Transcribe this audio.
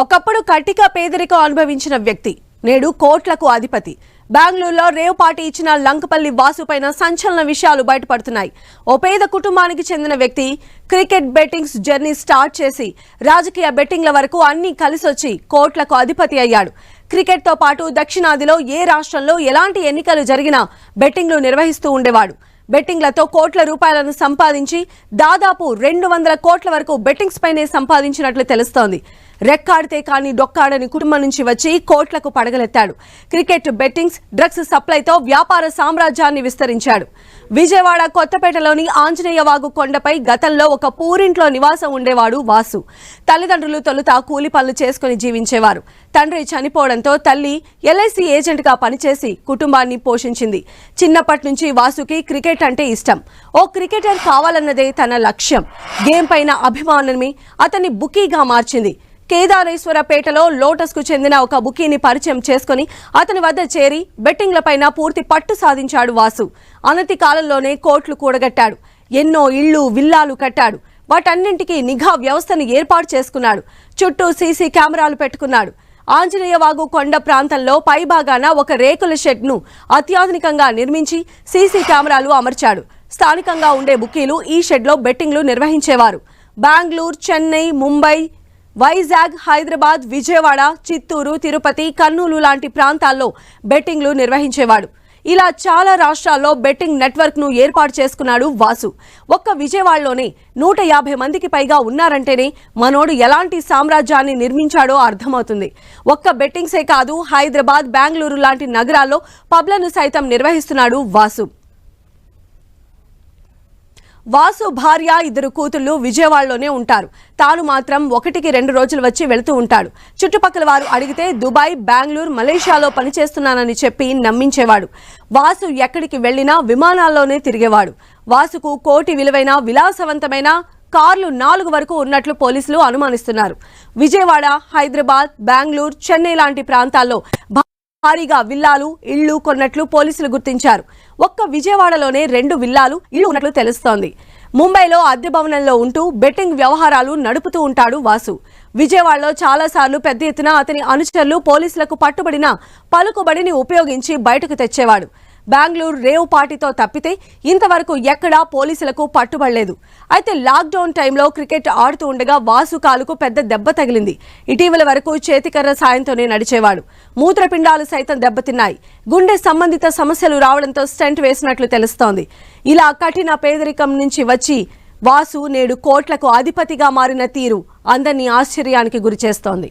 ఒకప్పుడు కటిక పేదరికం అనుభవించిన వ్యక్తి నేడు కోట్లకు అధిపతి. బెంగళూరులో రేవ్ పార్టీ ఇచ్చిన లంకపల్లి వాసుపైన సంచలన విషయాలు బయటపడుతున్నాయి. ఓ పేద కుటుంబానికి చెందిన వ్యక్తి క్రికెట్ బెట్టింగ్స్ జర్నీ స్టార్ట్ చేసి రాజకీయ బెట్టింగ్ల వరకు అన్ని కలిసొచ్చి కోట్లకు అధిపతి అయ్యాడు. క్రికెట్తో పాటు దక్షిణాదిలో ఏ రాష్ట్రంలో ఎలాంటి ఎన్నికలు జరిగినా బెట్టింగ్లు నిర్వహిస్తూ ఉండేవాడు. బెట్టింగ్లతో కోట్ల రూపాయలను సంపాదించి దాదాపు రెండు వందల కోట్ల వరకు బెట్టింగ్స్ పైనే సంపాదించినట్లు తెలుస్తోంది. రెక్కాడితే కానీ డొక్కాడని కుటుంబం నుంచి వచ్చి కోట్లకు పడగలెత్తాడు. క్రికెట్ బెట్టింగ్స్ డ్రగ్స్ సప్లైతో వ్యాపార సామ్రాజ్యాన్ని విస్తరించాడు. విజయవాడ కొత్తపేటలోని ఆంజనేయ వాగు కొండపై గతంలో ఒక పూరింట్లో నివాసం ఉండేవాడు వాసు. తల్లిదండ్రులు తొలుత కూలి పనులు చేసుకుని జీవించేవారు. తండ్రి చనిపోవడంతో తల్లి ఎల్ఐసి ఏజెంట్గా పనిచేసి కుటుంబాన్ని పోషించింది. చిన్నప్పటి నుంచి వాసుకి క్రికెట్ అంటే ఇష్టం. ఓ క్రికెటర్ కావాలన్నదే తన లక్ష్యం. గేమ్ పైన అభిమానమే అతన్ని బుకీగా మార్చింది. కేదారేశ్వరపేటలో లోటస్కు చెందిన ఒక బుకీని పరిచయం చేసుకుని అతని వద్ద చేరి బెట్టింగ్లపైన పూర్తి పట్టు సాధించాడు వాసు. అనతి కాలంలోనే కోట్లు కూడగట్టాడు. ఎన్నో ఇళ్ళు విల్లాలు కట్టాడు. వాటన్నింటికీ నిఘా వ్యవస్థను ఏర్పాటు చేసుకున్నాడు. చుట్టూ సీసీ కెమెరాలు పెట్టుకున్నాడు. ఆంజనేయవాగు కొండ ప్రాంతంలో పైభాగాన ఒక రేకుల షెడ్ను అత్యాధునికంగా నిర్మించి సీసీ కెమెరాలు అమర్చాడు. స్థానికంగా ఉండే బుకీలు ఈ షెడ్లో బెట్టింగ్లు నిర్వహించేవారు. బెంగళూరు చెన్నై ముంబై వైజాగ్ హైదరాబాద్ విజయవాడ చిత్తూరు తిరుపతి కర్నూలు లాంటి ప్రాంతాల్లో బెట్టింగ్లు నిర్వహించేవాడు. ఇలా చాలా రాష్ట్రాల్లో బెట్టింగ్ నెట్వర్క్ను ఏర్పాటు చేసుకున్నాడు వాసు. ఒక్క విజయవాడలోనే నూట యాభై మందికి పైగా ఉన్నారంటేనే మనోడు ఎలాంటి సామ్రాజ్యాన్ని నిర్మించాడో అర్థమవుతుంది. ఒక్క బెట్టింగ్సే కాదు హైదరాబాద్ బెంగళూరు లాంటి నగరాల్లో పబ్లను సైతం నిర్వహిస్తున్నాడు వాసు. వాసు భార్య ఇద్దరు కూతుళ్ళు విజయవాడలోనే ఉంటారు. తాను మాత్రం ఒకటికి రెండు రోజులు వచ్చి వెళుతూ ఉంటాడు. చుట్టుపక్కల వారు అడిగితే దుబాయ్ బెంగళూరు మలేషియాలో పనిచేస్తున్నానని చెప్పి నమ్మించేవాడు. వాసు ఎక్కడికి వెళ్ళినా విమానాల్లోనే తిరిగేవాడు. వాసుకు కోటి విలువైన విలాసవంతమైన కార్లు నాలుగు వరకు ఉన్నట్లు పోలీసులు అనుమానిస్తున్నారు. విజయవాడ హైదరాబాద్ బెంగళూరు చెన్నై లాంటి ప్రాంతాల్లో భారీగా విల్లాలు ఇళ్ళు కొన్నట్లు పోలీసులు గుర్తించారు. ఒక్క విజయవాడలోనే రెండు విల్లాలు ఇళ్ళు ఉన్నట్లు తెలుస్తోంది. ముంబైలో అద్దె భవనంలో ఉంటూ బెట్టింగ్ వ్యవహారాలు నడుపుతూ ఉంటాడు వాసు. విజయవాడలో చాలాసార్లు పెద్ద ఎత్తున అతని అనుచరులు పోలీసులకు పట్టుబడిన పలుకుబడిని ఉపయోగించి బయటకు తెచ్చేవాడు. బెంగళూరు రేవ్ పార్టీతో తప్పితే ఇంతవరకు ఎక్కడా పోలీసులకు పట్టుబడలేదు. అయితే లాక్డౌన్ టైంలో క్రికెట్ ఆడుతూ ఉండగా వాసు కాలుకు పెద్ద దెబ్బ తగిలింది. ఇటీవల వరకు చేతికర్ర సాయంతోనే నడిచేవాడు. మూత్రపిండాలు సైతం దెబ్బతిన్నాయి. గుండె సంబంధిత సమస్యలు రావడంతో స్టెంట్ వేసినట్లు తెలుస్తోంది. ఇలా కఠిన పేదరికం నుంచి వచ్చి వాసు నేడు కోట్లకు అధిపతిగా మారిన తీరు అందరినీ ఆశ్చర్యానికి గురిచేస్తోంది.